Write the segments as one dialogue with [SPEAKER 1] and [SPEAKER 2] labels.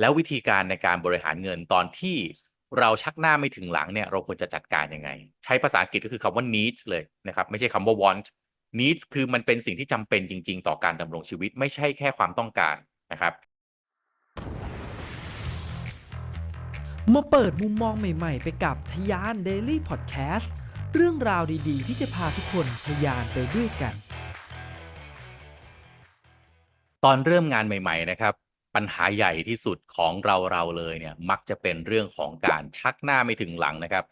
[SPEAKER 1] แล้ววิธีการในการบริหารเงินตอนที่เราชักหน้าไม่ถึงหลังเนี่ยเราควรจะจัดการยังไง ใช้ภาษาอังกฤษก็คือคำว่า needs เลยนะครับ ไม่ใช่คำว่า want needs คือมันเป็นสิ่งที่จำเป็นจริง ๆ ต่อการดำรงชีวิต ไม่ใช่แค่ความต้องการนะครับ
[SPEAKER 2] มาเปิดมุมมองใหม่ๆ ไปกับทยาน Daily Podcast เรื่องราวดีๆ ที่จะพาทุกคนทยานไปด้วยกัน
[SPEAKER 1] ตอนเริ่มงานใหม่ ๆ นะครับ ปัญหาใหญ่ที่สุดของเราเราเลยเนี่ยมักจะเป็นเรื่องของการชักหน้าไม่ถึงหลังนะครับ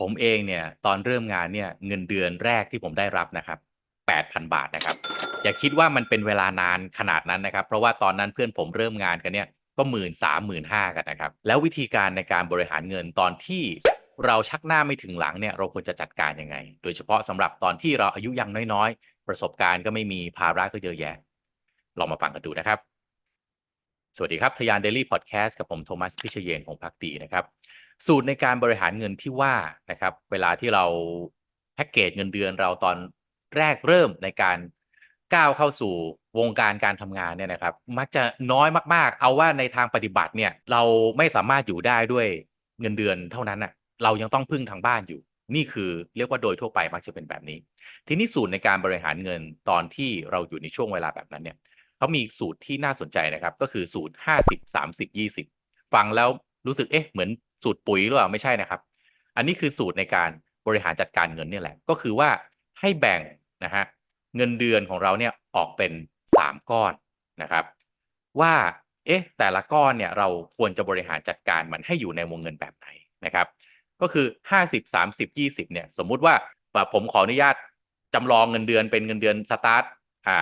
[SPEAKER 1] ผมเองเนี่ยตอนเริ่มงานเนี่ยเงินเดือนแรกที่ผมได้รับนะครับ 8,000 บาทนะครับ อย่าคิดว่ามันเป็นเวลานานขนาดนั้นนะครับ เพราะว่าตอนนั้นเพื่อนผมเริ่มงานกันเนี่ยก็หมื่นสามหมื่นห้ากันนะครับ แล้ววิธีการในการบริหารเงินตอนที่เราชักหน้าไม่ถึงหลังเนี่ยเราควรจะจัดการยังไง โดยเฉพาะสำหรับตอนที่เราอายุยังน้อยๆ ประสบการณ์ก็ไม่มีภาระก็เยอะแยะ ลองมาฟังกันดูนะครับ สวัสดีครับ ทยาน Daily Podcast กับผมโทมัสพิเชยนของพักดีนะครับ สูตรในการบริหารเงินที่ว่านะครับ เวลาที่เราแพ็กเกจเงินเดือนเราตอนแรกเริ่มในการก้าวเข้าสู่วงการการทำงานเนี่ยนะครับ มักจะน้อยมาก ๆ เอาว่าในทางปฏิบัติเนี่ย เราไม่สามารถอยู่ได้ด้วยเงินเดือนเท่านั้นอะ เรายังต้องพึ่งทางบ้านอยู่ นี่คือเรียกว่าโดยทั่วไปมักจะเป็นแบบนี้ ทีนี้สูตรในการบริหารเงินตอนที่เราอยู่ในช่วงเวลาแบบนั้นเนี่ย เขามีสูตรที่น่าสนใจนะครับ ก็คือสูตร 50 30 20 ฟังแล้วรู้สึกเอ๊ะเหมือนสูตรปุ๋ยหรือเปล่าไม่ใช่นะครับ อันนี้คือสูตรในการบริหารจัดการเงินเนี่ยแหละ ก็คือว่าให้แบ่งนะฮะเงินเดือนของเราเนี่ยออกเป็น 3 ก้อนนะครับ ว่าเอ๊ะแต่ละก้อนเนี่ยเราควรจะบริหารจัดการมันให้อยู่ในวงเงินแบบไหนนะครับ ก็คือ 50 30 20เนี่ยสมมุติว่าแบบผมขออนุญาตจำลองเงินเดือนเป็นเงินเดือนสตาร์ท อ่า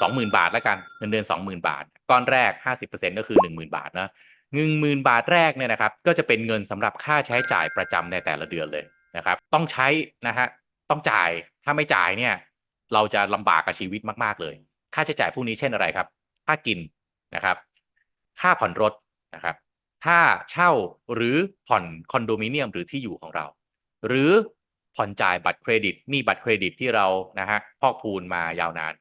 [SPEAKER 1] สองหมื่นบาทแล้วกันเงินเดือนสองหมื่นบาท ก้อนแรก50%ก็คือ1 0,000บาทนะหนึ่งหมื่นบาทแรกเนี่ยนะครับก็จะเป็นเงินสำหรับค่าใช้จ่ายประจำในแต่ละเดือนเลยนะครับ ต้องใช้นะฮะต้องจ่ายถ้าไม่จ่ายเนี่ยเราจะลำบากกับชีวิตมาก ๆ เลย ค่าใช้จ่ายพวกนี้เช่นอะไรครับ ค่ากินนะครับ ค่าผ่อนรถนะครับ ค่าเช่าหรือผ่อนคอนโดมิเนียมหรือที่อยู่ของเรา หรือ ผ่อนจ่ายบัตรเครดิตหนี่บัตรเครดิตที่เรานะฮะพอกพูนมายาวนาน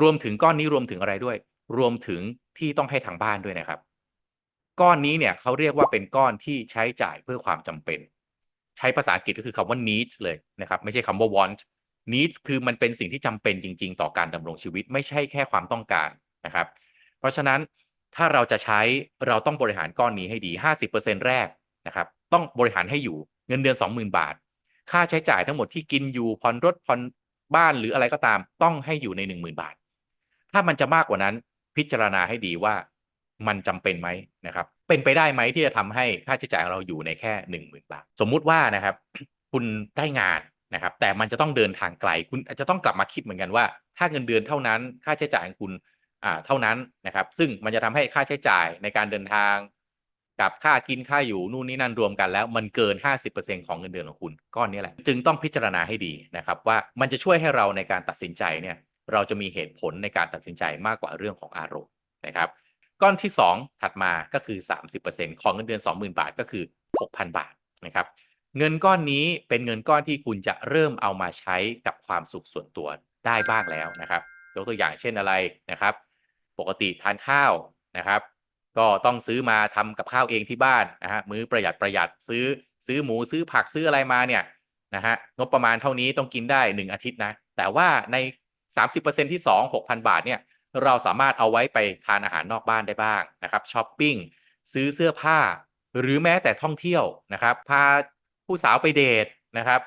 [SPEAKER 1] รวมถึงก้อนนี้รวมถึงอะไรด้วย รวมถึงที่ต้องให้ทางบ้านด้วยนะครับ ก้อนนี้เนี่ยเขาเรียกว่าเป็นก้อนที่ใช้จ่ายเพื่อความจำเป็น ใช้ภาษาอังกฤษก็คือคำว่า needs เลยนะครับ ไม่ใช่คำว่า want needs คือมันเป็นสิ่งที่จำเป็นจริง ๆ ต่อการดำรงชีวิต ไม่ใช่แค่ความต้องการนะครับ เพราะฉะนั้นถ้าเราจะใช้เราต้องบริหารก้อนนี้ให้ดี 50%แรกนะครับ ต้องบริหารให้อยู่เงินเดือน 20,000 บาท ค่าใช้จ่ายทั้งหมดที่กินอยู่ผ่อนรถผ่อนบ้านหรืออะไรก็ตาม ต้องให้อยู่ใน 10,000 บาท ถ้ามันจะมากกว่านั้นพิจารณาให้ดีว่ามันจำเป็นไหมนะครับ เป็นไปได้ไหมที่จะทำให้ค่าใช้จ่ายของเราอยู่ในแค่ 10,000 บาท สมมุติว่านะครับ คุณได้งานนะครับ แต่มันจะต้องเดินทางไกล คุณอาจจะต้องกลับมาคิดเหมือนกันว่า ถ้าเงินเดือนเท่านั้น ค่าใช้จ่ายของคุณอ่าเท่านั้นนะครับ ซึ่งมันจะทำให้ค่าใช้จ่ายในการเดินทาง กับค่ากินค่าอยู่นู่นนี่นั่นรวมกันแล้วมันเกิน 50%ของเงินเดือนของคุณก้อนนี้แหละ จึงต้องพิจารณาให้ดีนะครับว่ามันจะช่วยให้เราในการตัดสินใจเนี่ยเราจะมีเหตุผลในการตัดสินใจมากกว่าเรื่องของอารมณ์นะครับ ก้อนที่ 2 ถัดมาก็คือ 30%ของเงินเดือน 20,000 บาทก็คือ 6,000 บาทนะครับเงินก้อนนี้เป็นเงินก้อนที่คุณจะเริ่มเอามาใช้กับความสุขส่วนตัวได้บ้างแล้วนะครับยกตัวอย่างเช่นอะไรนะครับ ปกติทานข้าวนะครับ ก็ต้องซื้อมาทำกับข้าวเองที่บ้านนะฮะมื้อประหยัดประหยัดซื้อซื้อหมูซื้อผักซื้ออะไรมาเนี่ยนะฮะงบประมาณเท่านี้ต้องกินได้ 1 อาทิตย์นะ แต่ว่าใน 30%ที่ 2 6,000 บาทเนี่ยเราสามารถเอาไว้ไปทานอาหารนอกบ้านได้บ้างนะครับช้อปปิ้งซื้อเสื้อผ้า หรือแม้แต่ท่องเที่ยวนะครับพาผู้สาวไปเดทนะครับ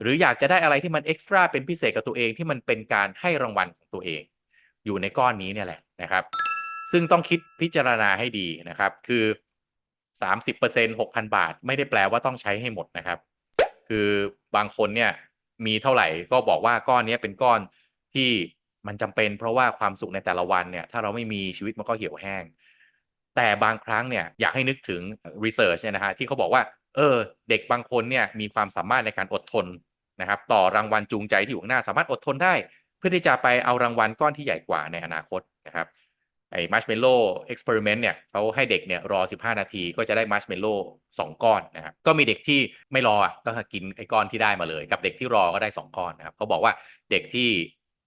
[SPEAKER 1] หรืออยากจะได้อะไรที่มันเอ็กซ์ตร้าเป็นพิเศษกับตัวเองที่มันเป็นการให้รางวัลของตัวเอง อยู่ในก้อนนี้เนี่ยแหละนะครับ ซึ่งต้องคิดพิจารณาให้ดีนะครับ คือ 30% 6,000 บาท ไม่ได้แปลว่าต้องใช้ให้หมดนะครับ คือบางคนเนี่ยมีเท่าไหร่ก็บอกว่าก้อนนี้เป็นก้อนที่มันจำเป็น เพราะว่าความสุขในแต่ละวันเนี่ยถ้าเราไม่มีชีวิตมันก็เหี่ยวแห้ง แต่บางครั้งเนี่ยอยากให้นึกถึง research เนี่ยนะฮะที่เขาบอกว่าเออเด็กบางคนเนี่ยมีความสามารถในการอดทนนะครับต่อรางวัลจูงใจที่อยู่ข้างหน้าสามารถอดทนได้ เพื่อที่จะไปเอารางวัลก้อนที่ใหญ่กว่าในอนาคตนะครับ ไอ้มัชเมลโล่เอ็กซ์เพร์เมนต์เนี่ยเขาให้เด็กเนี่ยรอ 15 นาทีก็จะได้มัชเมลโล่2ก้อนนะครับก็มีเด็กที่ไม่รอก็กินไอ้ก้อนที่ได้มาเลย กับเด็กที่รอก็ได้ 2 ก้อนนะครับเขาบอกว่าเด็กที่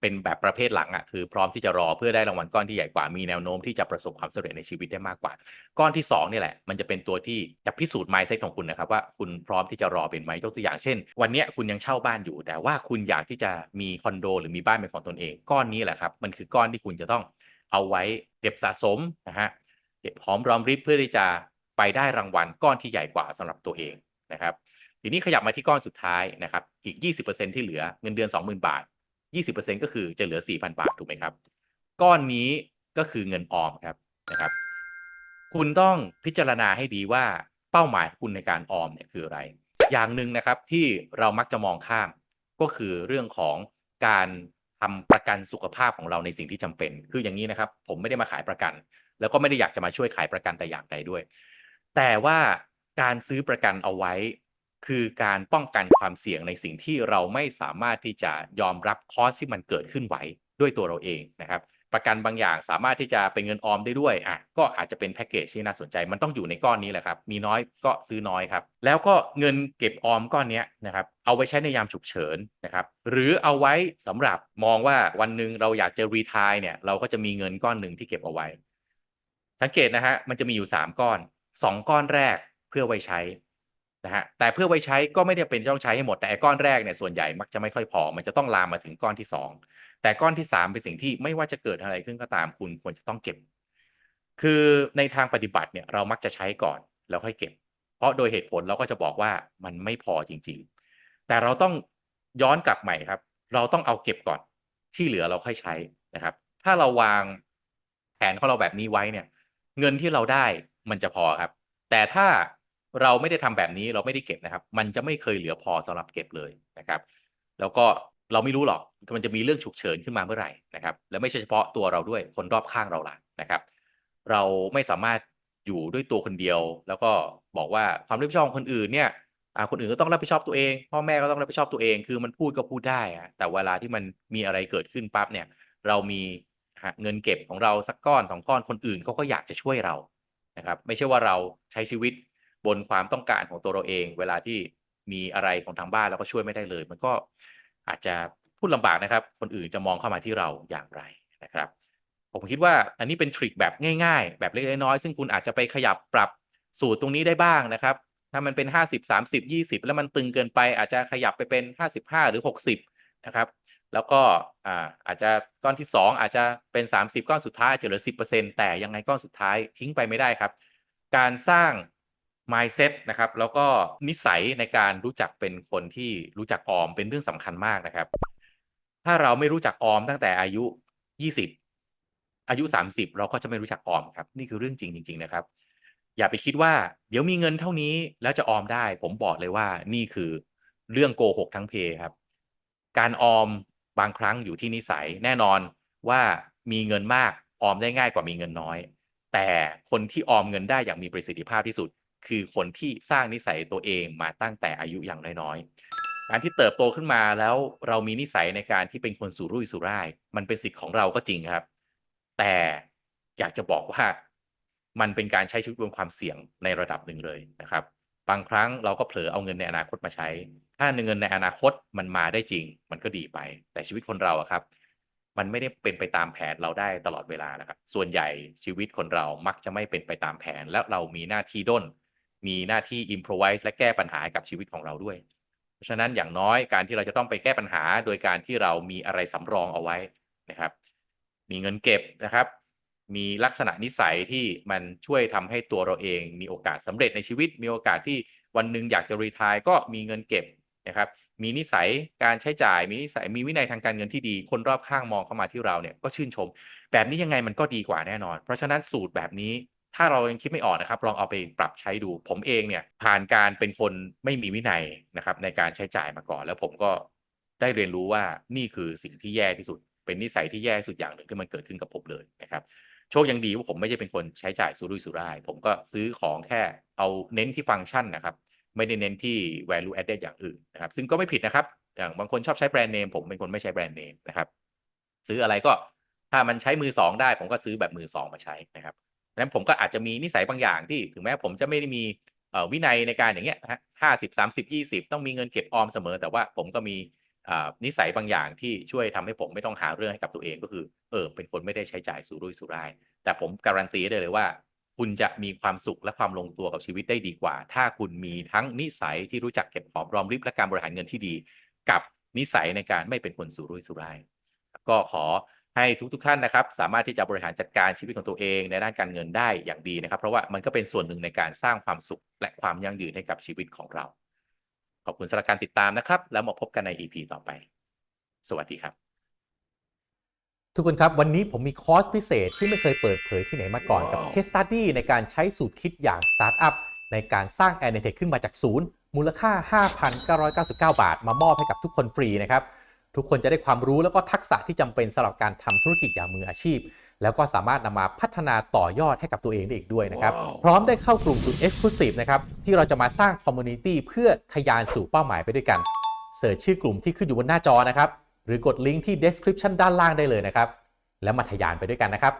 [SPEAKER 1] เป็นแบบประเภทหลังอะคือพร้อมที่จะรอเพื่อได้รางวัลก้อนที่ใหญ่กว่ามีแนวโน้มที่จะประสบความสำเร็จในชีวิตได้มากกว่า ก้อนที่2นี่แหละ มันจะเป็นตัวที่จะพิสูจน์ mindset ของคุณนะครับว่าคุณพร้อมที่จะรอเป็นไหมยกตัวอย่างเช่น วันนี้คุณยังเช่าบ้านอยู่ แต่ว่าคุณอยากที่จะมีคอนโด หรือมีบ้านเป็นของตนเอง ก้อนนี้แหละครับมันคือก้อนที่คุณจะต้อง เอาไว้เก็บสะสมนะฮะเก็บหอมรอมริบเพื่อที่จะไปได้รางวัลก้อนที่ใหญ่กว่าสำหรับตัวเองนะครับทีนี้ขยับมาที่ก้อนสุดท้ายนะครับอีก 20%ที่เหลือเงินเดือน 20,000 บาท 20%ก็คือจะเหลือ 4,000 บาทถูกไหมครับ ก้อนนี้ก็คือเงินออมครับนะครับ คุณต้องพิจารณาให้ดีว่าเป้าหมายคุณในการออมเนี่ยคืออะไร อย่างหนึ่งนะครับที่เรามักจะมองข้ามก็คือเรื่องของการ ทำประกันสุขภาพของเราในสิ่งที่จำเป็น คืออย่างนี้นะครับ ผมไม่ได้มาขายประกัน แล้วก็ไม่ได้อยากจะมาช่วยขายประกันแต่อย่างใดด้วย แต่ว่าการซื้อประกันเอาไว้ คือการป้องกันความเสี่ยงในสิ่งที่เราไม่สามารถที่จะยอมรับคอสที่มันเกิดขึ้นไหวด้วยตัวเราเองนะครับ ประกันบางอย่างสามารถที่จะเป็นเงินออมได้ด้วยอะก็อาจจะเป็นแพ็กเกจที่น่าสนใจ มันต้องอยู่ในก้อนนี้แหละครับ มีน้อยก็ซื้อน้อยครับ แล้วก็เงินเก็บออมก้อนนี้นะครับ เอาไว้ใช้ในยามฉุกเฉินนะครับ หรือเอาไว้สำหรับมองว่าวันหนึ่งเราอยากจะรีทายเนี่ย เราก็จะมีเงินก้อนหนึ่งที่เก็บเอาไว้ สังเกตนะฮะ มันจะมีอยู่ 3 ก้อน 2 ก้อนแรกเพื่อไว้ใช้ นะฮะแต่เพื่อไว้ใช้ก็ไม่ได้เป็นต้องใช้ให้หมดแต่ไอ้ก้อนแรกเนี่ยส่วนใหญ่มักจะไม่ค่อยพอ มันจะต้องลามมาถึงก้อนที่ 2 แต่ก้อนที่ 3 เป็นสิ่งที่ไม่ว่าจะเกิดอะไรขึ้นก็ตามคุณควรจะต้องเก็บ คือในทางปฏิบัติเนี่ยเรามักจะใช้ก่อนแล้วค่อยเก็บ เพราะโดยเหตุผลเราก็จะบอกว่ามันไม่พอจริง ๆ แต่เราต้องย้อนกลับใหม่ครับ เราต้องเอาเก็บก่อนที่เหลือเราค่อยใช้นะครับ ถ้าเราวางแผนของเราแบบนี้ไว้เนี่ย เงินที่เราได้มันจะพอครับ แต่ถ้า เราไม่ได้ทำแบบนี้เราไม่ได้เก็บนะครับ มันจะไม่เคยเหลือพอสำหรับเก็บเลยนะครับ แล้วก็เราไม่รู้หรอกมันจะมีเรื่องฉุกเฉินขึ้นมาเมื่อไหร่นะครับ และไม่ใช่เฉพาะตัวเราด้วยคนรอบข้างเราล่ะนะครับ เราไม่สามารถอยู่ด้วยตัวคนเดียว แล้วก็บอกว่าความรับผิดชอบของคนอื่นเนี่ยคนอื่นก็ต้องรับผิดชอบตัวเองพ่อแม่ก็ต้องรับผิดชอบตัวเอง คือมันพูดก็พูดได้อะแต่เวลาที่มันมีอะไรเกิดขึ้นปั๊บเนี่ยเรามีเงินเก็บของเราสักก้อนสองก้อนคนอื่นเขาก็อยากจะช่วยเรานะครับ ไม่ใช่ว่าเราใช้ชีวิต บนความต้องการของตัวเราเอง เวลาที่มีอะไรของทางบ้านเราก็ช่วยไม่ได้เลย มันก็อาจจะพูดลำบากนะครับ คนอื่นจะมองเข้ามาที่เราอย่างไรนะครับ ผมคิดว่าอันนี้เป็นทริคแบบง่าย ๆ แบบเล็กๆน้อยๆซึ่งคุณอาจจะไปขยับปรับสูตรตรงนี้ได้บ้างนะครับ ถ้ามันเป็น 50 30 20 แล้วมันตึงเกินไป อาจจะขยับไปเป็น 55 หรือ 60 นะครับ แล้วก็อาอาจจะก้อนที่ 2 อาจจะเป็น 30 ก้อนสุดท้ายจะเหลือ 10%แต่ยังไงก้อนสุดท้ายทิ้งไปไม่ได้ครับ การสร้าง mindset นะครับแล้วก็นิสัยในการรู้จักเป็นคนที่รู้จักออมเป็นเรื่องสำคัญมากนะครับ ถ้าเราไม่รู้จักออมตั้งแต่อายุ 20 อายุ 30 เราก็จะไม่รู้จักออมครับ นี่คือเรื่องจริงจริง ๆ นะครับ อย่าไปคิดว่าเดี๋ยวมีเงินเท่านี้แล้วจะออมได้ ผมบอกเลยว่านี่คือเรื่องโกหกทั้งเพครับ การออมบางครั้งอยู่ที่นิสัยแน่นอนว่ามีเงินมากออมได้ง่ายกว่ามีเงินน้อย แต่คนที่ออมเงินได้อย่างมีประสิทธิภาพที่สุด คือคนที่สร้างนิสัยตัวเองมาตั้งแต่อายุอย่างน้อยๆ การที่เติบโตขึ้นมาแล้วเรามีนิสัยในการที่เป็นคนสุรุ่ยสุร่าย มันเป็นสิทธิ์ของเราก็จริงครับ แต่อยากจะบอกว่ามันเป็นการใช้ชีวิตบนความเสี่ยงในระดับหนึ่งเลยนะครับ บางครั้งเราก็เผลอเอาเงินในอนาคตมาใช้ ถ้าเงินในอนาคตมันมาได้จริง มันก็ดีไป แต่ชีวิตคนเราอะครับ มันไม่ได้เป็นไปตามแผนเราได้ตลอดเวลานะครับ ส่วนใหญ่ชีวิตคนเรามักจะไม่เป็นไปตามแผน และเรามีหน้าที่ด้น มีหน้าที่ improvise และแก้ปัญหากับชีวิตของเราด้วย เพราะฉะนั้นอย่างน้อยการที่เราจะต้องไปแก้ปัญหา โดยการที่เรามีอะไรสำรองเอาไว้นะครับ มีเงินเก็บนะครับ มีลักษณะนิสัยที่มันช่วยทำให้ตัวเราเอง มีโอกาสสำเร็จในชีวิต มีโอกาสที่วันหนึ่งอยากจะรีทายก็มีเงินเก็บนะครับ มีนิสัยการใช้จ่าย มีนิสัยมีวินัยทางการเงินที่ดี คนรอบข้างมองเข้ามาที่เราเนี่ยก็ชื่นชม แบบนี้ยังไงมันก็ดีกว่าแน่นอน เพราะฉะนั้นสูตรแบบนี้ ถ้าเรายังคิดไม่ออกนะครับ ลองเอาไปปรับใช้ดู ผมเองเนี่ยผ่านการเป็นคนไม่มีวินัยนะครับในการใช้จ่ายมาก่อน แล้วผมก็ได้เรียนรู้ว่านี่คือสิ่งที่แย่ที่สุด เป็นนิสัยที่แย่ที่สุดอย่างหนึ่งที่มันเกิดขึ้นกับผมเลยนะครับโชคยังดีว่าผมไม่ใช่เป็นคนใช้จ่ายสุรุ่ยสุร่าย ผมก็ซื้อของแค่เอาเน้นที่ฟังก์ชันนะครับ ไม่ได้เน้นที่ value added อย่างอื่นนะครับ ซึ่งก็ไม่ผิดนะครับ อย่างบางคนชอบใช้แบรนด์เนมผมเป็นคนไม่ใช้แบรนด์เนมนะครับ ซื้ออะไรก็ถ้ามันใช้มือสองได้ ผมก็ซื้อแบบมือสองมาใช้นะครับ นั้นผมก็อาจจะมีนิสัยบางอย่างที่ถึงแม้ผมจะไม่ได้มีวินัยในการอย่างเงี้ยฮะห้าสิบสามสิบยี่สิบต้องมีเงินเก็บออมเสมอ แต่ว่าผมก็มีนิสัยบางอย่างที่ช่วยทำให้ผมไม่ต้องหาเรื่องให้กับตัวเองก็คือเออเป็นคนไม่ได้ใช้จ่ายสุรุ่ยสุร่าย แต่ผมการันตีได้เลยว่า คุณจะมีความสุขและความลงตัวกับชีวิตได้ดีกว่า ถ้าคุณมีทั้งนิสัยที่รู้จักเก็บหอมรอมริบและการบริหารเงินที่ดี กับนิสัยในการไม่เป็นคนสุรุ่ยสุร่าย ก็ขอ ให้ทุกๆท่านนะครับ สามารถที่จะบริหารจัดการชีวิตของตัวเอง ในด้านการเงินได้อย่างดีนะครับ เพราะว่ามันก็เป็นส่วนหนึ่งในการสร้างความสุข และความยั่งยืนให้กับชีวิตของเรา ขอบคุณสำหรับการติดตามนะครับ แล้วมาพบกันใน EP ต่อไป สวัสดีครับ
[SPEAKER 3] ทุกคนครับ วันนี้ผมมีคอร์สพิเศษที่ไม่เคยเปิดเผยที่ไหนมาก่อนกับ
[SPEAKER 1] ว้าว
[SPEAKER 3] Case Study ในการใช้สูตรคิดอย่างสตาร์ทอัพในการสร้าง a n a t e c ขึ้นมาจากศูนย์มูลค่า 5,999 บาท มามอบให้กับทุกคนฟรีนะครับ ทุกคนจะได้ความรู้แล้วก็ทักษะที่จำเป็นสำหรับการทำธุรกิจอย่างมืออาชีพ แล้วก็สามารถนำมาพัฒนาต่อยอดให้กับตัวเองได้อีกด้วยนะครับ
[SPEAKER 1] ว้าว
[SPEAKER 3] พร้อมได้เข้ากลุ่มศูนย์ Exclusive นะครับ ที่เราจะมาสร้างคอมมูนิตี้เพื่อทะยานสู่เป้าหมายไปด้วยกันเสิร์ชชื่อกลุ่มที่ขึ้นอยู่บนหน้าจอนะครับ หรือกดลิงก์ที่ description ด้านล่างได้เลยนะครับ แล้วมาทะยานไปด้วยกันนะครับ